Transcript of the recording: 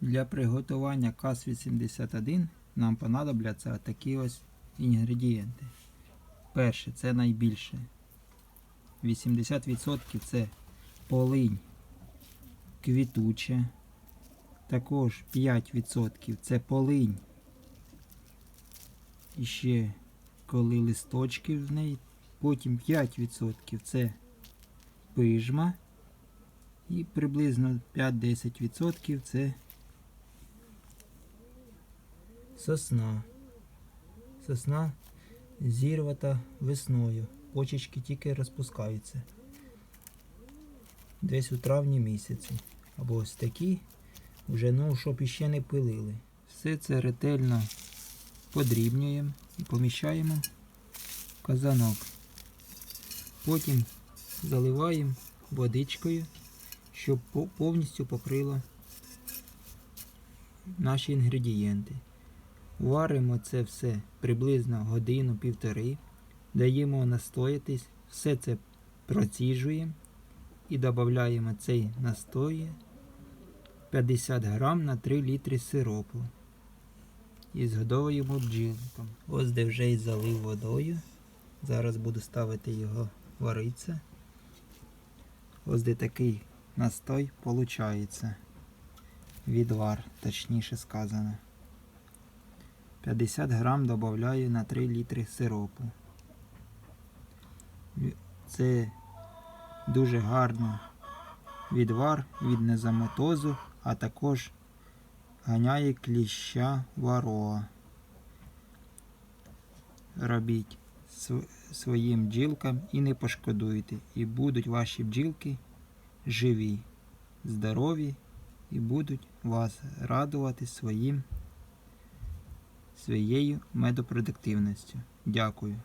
Для приготування КАС-81 нам понадобляться такі ось інгредієнти. Перше, це найбільше. 80% це полинь квітуча. Також 5% це полинь. І ще коли листочки в неї. Потім 5% це пижма. І приблизно 5-10% це сосна. Сосна зірвата весною. Почечки тільки розпускаються. Десь у травні місяці. Або ось такі, вже ну, щоб іще не пилили. Все це ретельно подрібнюємо і поміщаємо в казанок. Потім заливаємо водичкою, щоб повністю покрило наші інгредієнти. Варимо це все приблизно годину-півтори, даємо настоятись, все це проціжуємо і додаємо цей настой 50 грам на 3 літри сиропу. І згодовуємо бджілком. Ось де вже і залив водою. Зараз буду ставити його варитися. Ось де такий настой виходить. Відвар, точніше сказано. 50 грам додаю на 3 літри сиропу. Це дуже гарно відвар від незаметозу, а також ганяє кліща варога. Робіть своїм бджілкам і не пошкодуйте. І будуть ваші бджілки живі, здорові і будуть вас радувати своїм своєю медопродуктивністю. Дякую.